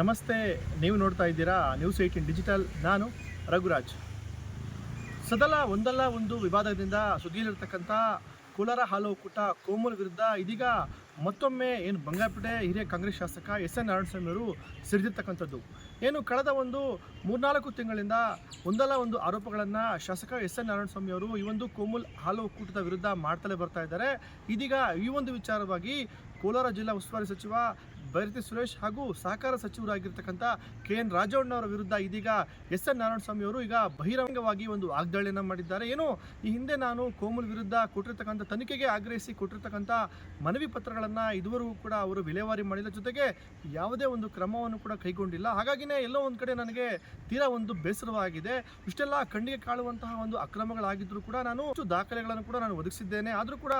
ನಮಸ್ತೆ, ನೀವು ನೋಡ್ತಾ ಇದ್ದೀರಾ ನ್ಯೂಸ್ ಏಯ್ಟೀನ್ ಡಿಜಿಟಲ್ ನಾನು ರಘುರಾಜ್. ಸದಲ ಒಂದಲ್ಲ ಒಂದು ವಿವಾದದಿಂದ ಸುದ್ದಿಯಲ್ಲಿರ್ತಕ್ಕಂಥ ಕೋಲಾರ ಹಾಲು ಒಕ್ಕೂಟ ಕೋಮಲ್ ವಿರುದ್ಧ ಇದೀಗ ಮತ್ತೊಮ್ಮೆ ಏನು ಬಂಗಾರಪೇಟೆ ಹಿರಿಯ ಕಾಂಗ್ರೆಸ್ ಶಾಸಕ ಎಸ್ ಎನ್ ನಾರಾಯಣಸ್ವಾಮಿ ಅವರು ಸಿಡಿದಿರ್ತಕ್ಕಂಥದ್ದು. ಏನು ಕಳೆದ ಒಂದು ಮೂರ್ನಾಲ್ಕು ತಿಂಗಳಿಂದ ಒಂದಲ್ಲ ಒಂದು ಆರೋಪಗಳನ್ನು ಶಾಸಕ ಎಸ್ ಎನ್ ನಾರಾಯಣಸ್ವಾಮಿ ಅವರು ಈ ಒಂದು ಕೋಮುಲ್ ಹಾಲು ಒಕ್ಕೂಟದ ವಿರುದ್ಧ ಮಾಡ್ತಲೇ ಬರ್ತಾ ಇದ್ದಾರೆ. ಇದೀಗ ಈ ಒಂದು ವಿಚಾರವಾಗಿ ಕೋಲಾರ ಜಿಲ್ಲಾ ಉಸ್ತುವಾರಿ ಸಚಿವ ಬೈರತಿ ಸುರೇಶ್ ಹಾಗೂ ಸಹಕಾರ ಸಚಿವರಾಗಿರ್ತಕ್ಕಂಥ ಕೆ ಎನ್ ರಾಜವಣ್ಣವರ ವಿರುದ್ಧ ಇದೀಗ ಎಸ್ ಎನ್ ನಾರಾಯಣಸ್ವಾಮಿ ಅವರು ಈಗ ಬಹಿರಂಗವಾಗಿ ಒಂದು ವಾಗ್ದಾಳಿಯನ್ನು ಮಾಡಿದ್ದಾರೆ. ಏನು, ಈ ಹಿಂದೆ ನಾನು ಕೋಮುಲ್ ವಿರುದ್ಧ ಕೊಟ್ಟಿರ್ತಕ್ಕಂಥ ತನಿಖೆಗೆ ಆಗ್ರಹಿಸಿ ಕೊಟ್ಟಿರ್ತಕ್ಕಂಥ ಮನವಿ ಪತ್ರಗಳನ್ನು ಇದುವರೆಗೂ ಕೂಡ ಅವರು ವಿಲೇವಾರಿ ಮಾಡಿದ ಜೊತೆಗೆ ಯಾವುದೇ ಒಂದು ಕ್ರಮವನ್ನು ಕೂಡ ಕೈಗೊಂಡಿಲ್ಲ. ಹಾಗಾಗಿನೇ ಎಲ್ಲೋ ಒಂದು ಕಡೆ ನನಗೆ ತೀರಾ ಒಂದು ಬೇಸರವಾಗಿದೆ. ಇಷ್ಟೆಲ್ಲ ಕಣ್ಣಿಗೆ ಕಾಳುವಂತಹ ಒಂದು ಅಕ್ರಮಗಳಾಗಿದ್ದರೂ ಕೂಡ ನಾನು ದಾಖಲೆಗಳನ್ನು ಕೂಡ ನಾನು ಒದಗಿಸಿದ್ದೇನೆ. ಆದರೂ ಕೂಡ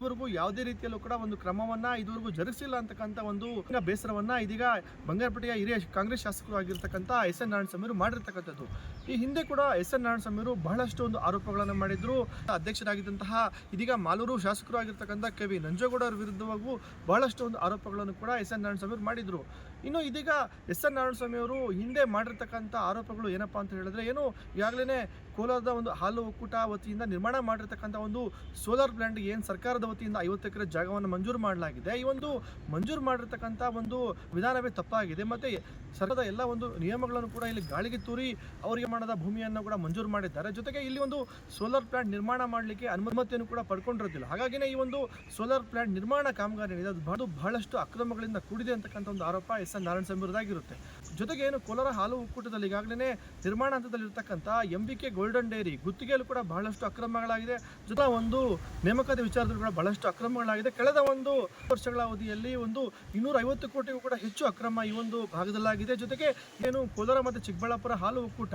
ಇವರೆಗೂ ಯಾವುದೇ ರೀತಿಯಲ್ಲೂ ಕೂಡ ಒಂದು ಕ್ರಮವನ್ನ ಇದುವರೆಗೂ ಜರುಗಿಸಿಲ್ಲ ಅಂತಕ್ಕಂಥ ಒಂದು ಬೇಸರವನ್ನ ಇದೀಗ ಬಂಗಾರಪೇಟೆಯ ಹಿರಿಯ ಕಾಂಗ್ರೆಸ್ ಶಾಸಕರು ಆಗಿರ್ತಕ್ಕಂಥ ಎಸ್ ಎನ್ ನಾರಾಯಣಸ್ವಾಮಿಯವರು ಮಾಡಿರ್ತಕ್ಕಂಥದ್ದು. ಈ ಹಿಂದೆ ಕೂಡ ಎಸ್ ಎನ್ ನಾರಾಯಣಸ್ವಾಮಿಯವರು ಬಹಳಷ್ಟು ಒಂದು ಆರೋಪಗಳನ್ನು ಮಾಡಿದ್ರು. ಅಧ್ಯಕ್ಷರಾಗಿದ್ದಂತಹ ಇದೀಗ ಮಾಲೂರು ಶಾಸಕರು ಆಗಿರ್ತಕ್ಕಂಥ ಕೆ ವಿ ನಂಜೇಗೌಡ ಅವರ ವಿರುದ್ಧವಾಗೂ ಬಹಳಷ್ಟು ಒಂದು ಆರೋಪಗಳನ್ನು ಕೂಡ ಎಸ್ ಎನ್ ನಾರಾಯಣಸ್ವಾಮಿಯವರು ಮಾಡಿದ್ರು. ಇನ್ನು ಇದೀಗ ಎಸ್ ಎನ್ ನಾರಾಯಣಸ್ವಾಮಿ ಅವರು ಹಿಂದೆ ಮಾಡಿರ್ತಕ್ಕಂಥ ಆರೋಪಗಳು ಏನಪ್ಪಾ ಅಂತ ಹೇಳಿದ್ರೆ ಏನು ಈಗಾಗಲೇ ಕೋಲಾರದ ಒಂದು ಹಾಲು ಒಕ್ಕೂಟ ವತಿಯಿಂದ ನಿರ್ಮಾಣ ಮಾಡಿರ್ತಕ್ಕಂಥ ಒಂದು ಸೋಲಾರ್ ಪ್ಲಾಂಟ್ಗೆ ಏನು ಸರ್ಕಾರದ ವತಿಯಿಂದ ಐವತ್ತು ಎಕರೆ ಜಾಗವನ್ನು ಮಂಜೂರು ಮಾಡಲಾಗಿದೆ. ಈ ಒಂದು ಮಂಜೂರು ಮಾಡಿರ್ತಕ್ಕಂಥ ಒಂದು ವಿಧಾನವೇ ತಪ್ಪಾಗಿದೆ. ಮತ್ತೆ ಸರ್ಕಾರದ ಎಲ್ಲ ಒಂದು ನಿಯಮಗಳನ್ನು ಕೂಡ ಇಲ್ಲಿ ಗಾಳಿಗೆ ತೂರಿ ಅವರಿಗೆ ಮಾಡದ ಭೂಮಿಯನ್ನು ಕೂಡ ಮಂಜೂರು ಮಾಡಿದ್ದಾರೆ. ಜೊತೆಗೆ ಇಲ್ಲಿ ಒಂದು ಸೋಲಾರ್ ಪ್ಲಾಂಟ್ ನಿರ್ಮಾಣ ಮಾಡಲಿಕ್ಕೆ ಅನುಮತಿಯನ್ನು ಕೂಡ ಪಡ್ಕೊಂಡಿರೋದಿಲ್ಲ. ಹಾಗಾಗಿನೇ ಈ ಒಂದು ಸೋಲಾರ್ ಪ್ಲಾಂಟ್ ನಿರ್ಮಾಣ ಕಾಮಗಾರಿ ಏನಿದೆ ಅದು ಬಹಳ ಬಹಳಷ್ಟು ಅಕ್ರಮಗಳಿಂದ ಕೂಡಿದೆ ಅಂತಕ್ಕಂಥ ಒಂದು ಆರೋಪ ಎಸ್ ಎನ್ ನಾರಾಯಣಸ್ವಾಮಿ ಅವರದಾಗಿರುತ್ತೆ. ಜೊತೆಗೆ ಏನು ಕೋಲಾರ ಹಾಲು ಒಕ್ಕೂಟದಲ್ಲಿ ಈಗಾಗಲೇ ನಿರ್ಮಾಣ ಹಂತದಲ್ಲಿರ್ತಕ್ಕಂಥ M B K golden dairy ಗುತ್ತಿಗೆಯಲ್ಲೂ ಕೂಡ ಬಹಳಷ್ಟು ಅಕ್ರಮಗಳಾಗಿದೆ. ಜೊತೆ ಒಂದು ನೇಮಕಾತಿ ವಿಚಾರದಲ್ಲೂ ಕೂಡ ಬಹಳಷ್ಟು ಅಕ್ರಮಗಳಾಗಿದೆ. ಕಳೆದ ಒಂದು ವರ್ಷಗಳ ಅವಧಿಯಲ್ಲಿ ಒಂದು ಇನ್ನೂರ ಕೋಟಿಗೂ ಕೂಡ ಹೆಚ್ಚು ಅಕ್ರಮ ಈ ಒಂದು ಭಾಗದಲ್ಲಾಗಿದೆ. ಜೊತೆಗೆ ಏನು ಕೋಲಾರ ಮತ್ತು ಚಿಕ್ಕಬಳ್ಳಾಪುರ ಹಾಲು ಒಕ್ಕೂಟ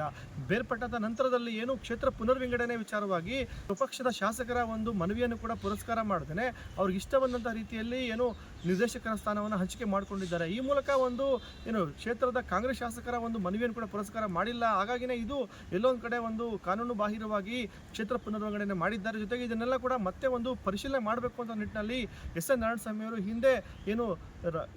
ಬೇರ್ಪಟ್ಟದ ನಂತರದಲ್ಲಿ ಏನು ಕ್ಷೇತ್ರ ಪುನರ್ವಿಂಗಡಣೆ ವಿಚಾರವಾಗಿ ವಿಪಕ್ಷದ ಶಾಸಕರ ಒಂದು ಮನವಿಯನ್ನು ಕೂಡ ಪುರಸ್ಕಾರ ಮಾಡಿದ್ದೇನೆ. ಅವ್ರಿಗೆ ಇಷ್ಟ ಬಂದಂತಹ ರೀತಿಯಲ್ಲಿ ಏನು ನಿರ್ದೇಶಕರ ಸ್ಥಾನವನ್ನು ಹಂಚಿಕೆ ಮಾಡಿಕೊಂಡಿದ್ದಾರೆ. ಈ ಮೂಲಕ ಒಂದು, ಏನು, ಕ್ಷೇತ್ರದ ಕಾಂಗ್ರೆಸ್ ಶಾಸಕರ ಒಂದು ಮನವಿಯನ್ನು ಕೂಡ ಪುರಸ್ಕಾರ ಮಾಡಿಲ್ಲ. ಹಾಗಾಗಿನೇ ಇದು ಎಲ್ಲೊಂದು ಕಡೆ ಒಂದು ಕಾನೂನು ಬಾಹಿರವಾಗಿ ಕ್ಷೇತ್ರ ಪುನರ್ವಿಂಗಡಣೆ ಮಾಡಿದ್ದಾರೆ. ಜೊತೆಗೆ ಇದನ್ನೆಲ್ಲ ಕೂಡ ಮತ್ತೆ ಒಂದು ಪರಿಶೀಲನೆ ಮಾಡಬೇಕು ಅಂತ ನಿಟ್ಟಿನಲ್ಲಿ ಎಸ್ ಎನ್ ನಾರಾಯಣಸ್ವಾಮಿ ಅವರು ಹಿಂದೆ ಏನು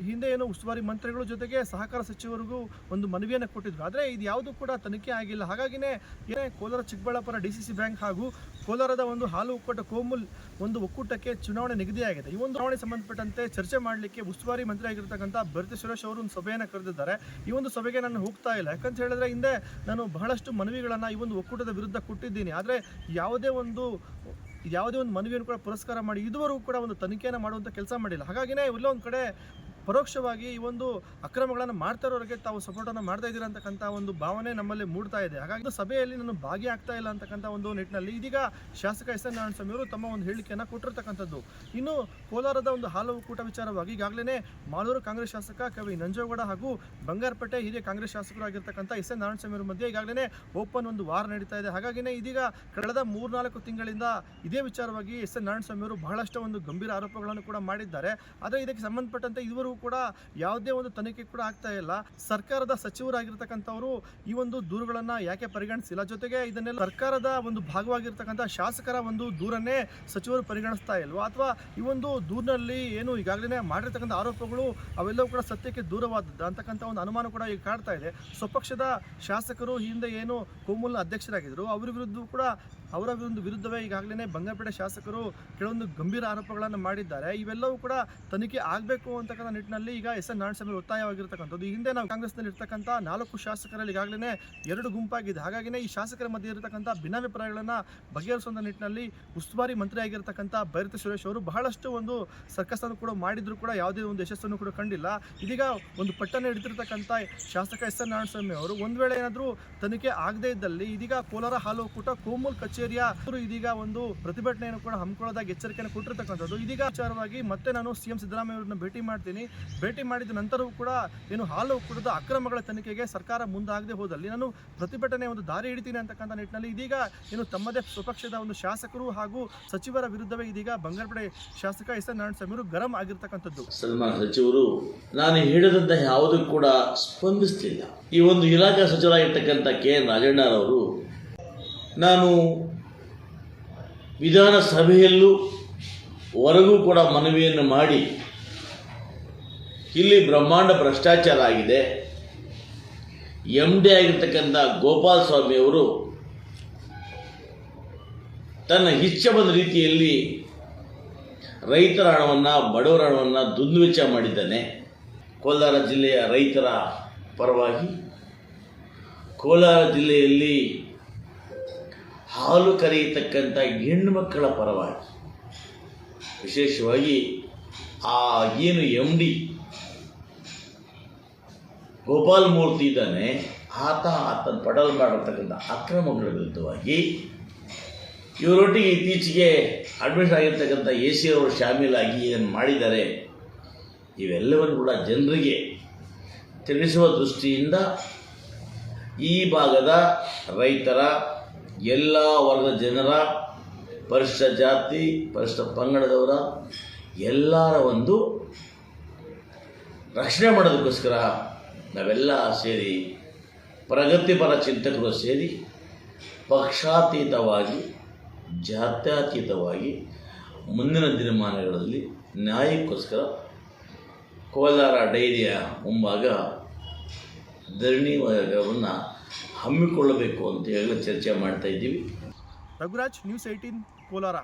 ಹಿಂದೆ ಏನು ಉಸ್ತುವಾರಿ ಮಂತ್ರಿಗಳ ಜೊತೆಗೆ ಸಹಕಾರ ಸಚಿವರಿಗೂ ಒಂದು ಮನವಿಯನ್ನು ಕೊಟ್ಟಿದ್ರು. ಆದರೆ ಇದು ಯಾವುದು ಕೂಡ ತನಿಖೆ ಆಗಿಲ್ಲ. ಹಾಗಾಗಿನೇ ಏನೇ Kolar Chikkaballapur D C bank ಹಾಗೂ ಕೋಲಾರದ ಒಂದು ಹಾಲು ಒಕ್ಕೂಟ ಕೋಮುಲ್ ಒಂದು ಒಕ್ಕೂಟಕ್ಕೆ ಚುನಾವಣೆ ನಿಗದಿಯಾಗಿದೆ. ಈ ಒಂದು ಚುನಾವಣೆ ಸಂಬಂಧಪಟ್ಟಂತೆ ಚರ್ಚೆ ಮಾಡಲಿಕ್ಕೆ ಉಸ್ತುವಾರಿ ಮಂತ್ರಿ ಆಗಿರ್ತಕ್ಕಂಥ ಭರತಿ ಸುರೇಶ್ ಅವರು ಒಂದು ಸಭೆಯನ್ನು ಕರೆದಿದ್ದಾರೆ. ಈ ಒಂದು ಸಭೆಗೆ ನಾನು ಹೋಗ್ತಾ ಇಲ್ಲ. ಯಾಕಂತ ಹೇಳಿದ್ರೆ ಹಿಂದೆ ನಾನು ಬಹಳಷ್ಟು ಮನವಿಗಳನ್ನು ಈ ಒಂದು ಒಕ್ಕೂಟದ ವಿರುದ್ಧ ಕೊಟ್ಟಿದ್ದೀನಿ. ಆದರೆ ಯಾವುದೇ ಒಂದು ಯಾವುದೇ ಒಂದು ಮನವಿಯನ್ನು ಕೂಡ ಪುರಸ್ಕಾರ ಮಾಡಿ ಇದುವರೆಗೂ ಕೂಡ ಒಂದು ತನಿಖೆಯನ್ನು ಮಾಡುವಂಥ ಕೆಲಸ ಮಾಡಿಲ್ಲ. ಹಾಗಾಗಿನೇ ಇಲ್ಲೋ ಒಂದು ಕಡೆ ಪರೋಕ್ಷವಾಗಿ ಈ ಒಂದು ಅಕ್ರಮಗಳನ್ನು ಮಾಡ್ತಾ ಇರೋರಿಗೆ ತಾವು ಸಪೋರ್ಟನ್ನು ಮಾಡ್ತಾ ಇದ್ದೀರಾ ಅಂತಕ್ಕಂಥ ಒಂದು ಭಾವನೆ ನಮ್ಮಲ್ಲಿ ಮೂಡ್ತಾ ಇದೆ. ಹಾಗಾಗಿ ಸಭೆಯಲ್ಲಿ ನಾನು ಭಾಗಿಯಾಗ್ತಾ ಇಲ್ಲ ಅಂತಕ್ಕಂಥ ಒಂದು ನಿಟ್ಟಿನಲ್ಲಿ ಇದೀಗ ಶಾಸಕ ಎಸ್ ಎನ್ ನಾರಾಯಣಸ್ವಾಮಿ ಅವರು ತಮ್ಮ ಒಂದು ಹೇಳಿಕೆಯನ್ನು ಕೊಟ್ಟಿರ್ತಕ್ಕಂಥದ್ದು. ಇನ್ನು ಕೋಲಾರದ ಒಂದು ಹಾಲು ಕೂಟ ವಿಚಾರವಾಗಿ ಈಗಾಗಲೇ ಮಾಲೂರು ಕಾಂಗ್ರೆಸ್ ಶಾಸಕ ಕವಿ ನಂಜೇಗೌಡ ಹಾಗೂ ಬಂಗಾರಪೇಟೆ ಹಿರಿಯ ಕಾಂಗ್ರೆಸ್ ಶಾಸಕರಾಗಿರ್ತಕ್ಕಂಥ ಎಸ್ ಎನ್ ನಾರಾಯಣಸ್ವಾಮಿ ಅವರ ಮಧ್ಯೆ ಈಗಾಗಲೇ ಓಪನ್ ಒಂದು ವಾರ ನಡೀತಾ ಇದೆ. ಹಾಗಾಗಿನೇ ಇದೀಗ ಕಳೆದ ಮೂರ್ನಾಲ್ಕು ತಿಂಗಳಿಂದ ಇದೇ ವಿಚಾರವಾಗಿ ಎಸ್ ಎನ್ ನಾರಾಯಣಸ್ವಾಮಿ ಅವರು ಬಹಳಷ್ಟು ಒಂದು ಗಂಭೀರ ಆರೋಪಗಳನ್ನು ಕೂಡ ಮಾಡಿದ್ದಾರೆ. ಆದರೆ ಇದಕ್ಕೆ ಸಂಬಂಧಪಟ್ಟಂತೆ ಇದುವರೆಗೂ ಕೂಡ ಯಾವುದೇ ಒಂದು ತನಿಖೆ ಕೂಡ ಆಗ್ತಾ ಇಲ್ಲ. ಸರ್ಕಾರದ ಸಚಿವರಾಗಿರ್ತಕ್ಕಂಥವರು ಈ ಒಂದು ದೂರುಗಳನ್ನ ಯಾಕೆ ಪರಿಗಣಿಸಿಲ್ಲ? ಜೊತೆಗೆ ಇದನ್ನೆಲ್ಲ ಸರ್ಕಾರದ ಒಂದು ಭಾಗವಾಗಿರ್ತಕ್ಕಂಥ ಶಾಸಕರ ಒಂದು ದೂರನ್ನೇ ಸಚಿವರು ಪರಿಗಣಿಸ್ತಾ ಇಲ್ವಾ? ಅಥವಾ ಈ ಒಂದು ದೂರಿನಲ್ಲಿ ಏನು ಈಗಾಗಲೇ ಮಾಡಿರ್ತಕ್ಕಂಥ ಆರೋಪಗಳು ಅವೆಲ್ಲವೂ ಕೂಡ ಸತ್ಯಕ್ಕೆ ದೂರವಾದದ್ದು ಅಂತಕ್ಕಂಥ ಒಂದು ಅನುಮಾನ ಕೂಡ ಈಗ ಕಾಡ್ತಾ ಇದೆ. ಸ್ವಪಕ್ಷದ ಶಾಸಕರು ಹಿಂದೆ ಏನು ಕೋಮುಲ್ನ ಅಧ್ಯಕ್ಷರಾಗಿದ್ದರು, ಅವರ ವಿರುದ್ಧ ಕೂಡ ಅವರ ಒಂದು ವಿರುದ್ಧವೇ ಈಗಾಗಲೇ ಬಂಗಾರಪೇಟೆ ಶಾಸಕರು ಕೆಲವೊಂದು ಗಂಭೀರ ಆರೋಪಗಳನ್ನು ಮಾಡಿದ್ದಾರೆ. ಇವೆಲ್ಲವೂ ಕೂಡ ತನಿಖೆ ಆಗಬೇಕು ಅಂತಕ್ಕಂಥ ನಿಟ್ಟಿನಲ್ಲಿ ಈಗ ಎಸ್ ಎನ್ ನಾರಾಯಣಸ್ವಾಮಿ ಒತ್ತಾಯವಾಗಿರ್ತಕ್ಕಂಥದ್ದು. ಈ ಹಿಂದೆ ನಾವು ಕಾಂಗ್ರೆಸ್ನಲ್ಲಿ ಇರ್ತಕ್ಕಂಥ ನಾಲ್ಕು ಶಾಸಕರಲ್ಲಿ ಈಗಾಗಲೇ ಎರಡು ಗುಂಪಾಗಿದೆ ಹಾಗಾಗಿನೇ ಈ ಶಾಸಕರ ಮಧ್ಯೆ ಇರತಕ್ಕಂಥ ಭಿನ್ನಾಭಿಪ್ರಾಯಗಳನ್ನು ಬಗೆಹರಿಸುವಂಥ ನಿಟ್ಟಿನಲ್ಲಿ ಉಸ್ತುವಾರಿ ಮಂತ್ರಿಯಾಗಿರ್ತಕ್ಕಂಥ ಭೈರತಿ ಸುರೇಶ್ ಅವರು ಬಹಳಷ್ಟು ಒಂದು ಸರ್ಕಸನ್ನು ಕೂಡ ಮಾಡಿದ್ರು ಕೂಡ ಯಾವುದೇ ಒಂದು ಯಶಸ್ಸನ್ನು ಕೂಡ ಕಂಡಿಲ್ಲ. ಇದೀಗ ಒಂದು ಪಟ್ಟನ್ನು ಹಿಡಿದಿರತಕ್ಕಂಥ ಶಾಸಕ ಎಸ್ ಎನ್ ನಾರಾಯಣಸ್ವಾಮಿ ಅವರು ಒಂದು ವೇಳೆ ಏನಾದರೂ ತನಿಖೆ ಆಗದೇ ಇದ್ದಲ್ಲಿ ಇದೀಗ ಕೋಲಾರ ಹಾಲು ಒಕ್ಕೂಟ ಕೋಮೂಲ್ ಕಚೇರಿಯ ಅವರು ಇದೀಗ ಒಂದು ಪ್ರತಿಭಟನೆಯನ್ನು ಕೂಡ ಹಮ್ಮಿಕೊಳ್ಳೋದಾಗಿ ಎಚ್ಚರಿಕೆಯನ್ನು ಕೊಟ್ಟಿರತಕ್ಕಂಥದ್ದು. ಇದೀಗ ವಿಚಾರವಾಗಿ ಮತ್ತೆ ನಾನು ಸಿಎಂ ಸಿದ್ದರಾಮಯ್ಯ ಅವರನ್ನ ಭೇಟಿ ಮಾಡ್ತೀನಿ. ಭೇಟಿ ಮಾಡಿದ ನಂತರವೂ ಕೂಡ ಏನು ಹಾಲು ಒಕ್ಕೂಟದ ಅಕ್ರಮಗಳ ತನಿಖೆಗೆ ಸರ್ಕಾರ ಮುಂದಾಗದೆ ಹೋದಲ್ಲಿ ನಾನು ಪ್ರತಿಭಟನೆ ಒಂದು ದಾರಿ ಹಿಡಿತೀನಿ ಅಂತಕ್ಕಂಥ ನಿಟ್ಟಿನಲ್ಲಿ ಇದೀಗ ಏನು ತಮ್ಮದೇ ಸ್ವಪಕ್ಷದ ಒಂದು ಶಾಸಕರು ಹಾಗೂ ಸಚಿವರ ವಿರುದ್ಧವೇ ಇದೀಗ ಬಂಗಾರಪಡೆ ಶಾಸಕ ಎಸ್ ಎನ್ ನಾರಾಯಣಸ್ವಾಮಿ ಅವರು ಗರಂ ಆಗಿರ್ತಕ್ಕಂಥದ್ದು. ಸಲ್ಮಾನ್ ಸಚಿವರು, ನಾನು ಹೇಳಿದಂತ ಯಾವುದೂ ಕೂಡ ಸ್ಪಂದಿಸ್ತಿಲ್ಲ. ಈ ಒಂದು ಇಲಾಖಾ ಸಚಿವರಾಗಿರ್ತಕ್ಕಂಥ ಕೆ. ಎನ್ ರಾಜಣ್ಣರವರು ನಾನು ವಿಧಾನಸಭೆಯಲ್ಲೂ ಹೊರಗೂ ಕೂಡ ಮನವಿಯನ್ನು ಮಾಡಿ ಇಲ್ಲಿ ಬ್ರಹ್ಮಾಂಡ ಭ್ರಷ್ಟಾಚಾರ ಆಗಿದೆ. ಎಂ ಡಿ ಆಗಿರ್ತಕ್ಕಂಥ ಗೋಪಾಲ ಸ್ವಾಮಿಯವರು ತನ್ನ ಇಚ್ಛೆ ಬಂದ ರೀತಿಯಲ್ಲಿ ರೈತರ ಹಣವನ್ನು, ಬಡವರ ಹಣವನ್ನು ದುಂದುವೆಚ್ಚ ಮಾಡಿದ್ದಾನೆ. ಕೋಲಾರ ಜಿಲ್ಲೆಯ ರೈತರ ಪರವಾಗಿ ಕೋಲಾರ ಜಿಲ್ಲೆಯಲ್ಲಿ ಹಾಲು ಕರೆಯತಕ್ಕಂಥ ಹೆಣ್ಣು ಮಕ್ಕಳ ಪರವಾಗಿ. ವಿಶೇಷವಾಗಿ ಆ ಏನು ಎಂ ಡಿ ಗೋಪಾಲ್ ಮೂರ್ತಿ ಇದ್ದಾನೆ, ಆತ, ಆತನ ಪಡಲ್ ಮಾಡಿರ್ತಕ್ಕಂಥ ಅಕ್ರಮಗಳ ವಿರುದ್ಧವಾಗಿ ಇವರೊಟ್ಟಿಗೆ ಇತ್ತೀಚೆಗೆ ಅಡ್ಮಿಟ್ ಆಗಿರ್ತಕ್ಕಂಥ ಎ ಸಿ ಅವರು ಶಾಮೀಲಾಗಿ ಇದನ್ನು ಮಾಡಿದ್ದಾರೆ. ಇವೆಲ್ಲವನ್ನು ಕೂಡ ಜನರಿಗೆ ತಿಳಿಸುವ ದೃಷ್ಟಿಯಿಂದ ಈ ಭಾಗದ ರೈತರ ಎಲ್ಲ ವರ್ಗದ ಜನರ ಪರಿಶಿಷ್ಟ ಜಾತಿ ಪರಿಶಿಷ್ಟ ಪಂಗಡದವರ ಎಲ್ಲರ ಒಂದು ರಕ್ಷಣೆ ಮಾಡೋದಕ್ಕೋಸ್ಕರ ನಾವೆಲ್ಲ ಸೇರಿ, ಪ್ರಗತಿಪರ ಚಿಂತಕರು ಸೇರಿ, ಪಕ್ಷಾತೀತವಾಗಿ, ಜಾತ್ಯತೀತವಾಗಿ ಮುಂದಿನ ದಿನಮಾನಗಳಲ್ಲಿ ನ್ಯಾಯಕ್ಕೋಸ್ಕರ ಕೋಲಾರ ಡೈರಿಯ ಮುಂಭಾಗ ಧರಣಿ ವರ್ಗವನ್ನು ಹಮ್ಮಿಕೊಳ್ಳಬೇಕು ಅಂತ ಹೇಳಿ ಚರ್ಚೆ ಮಾಡ್ತಾ ಇದ್ದೀವಿ. Raghuraj news eighteen Kolar.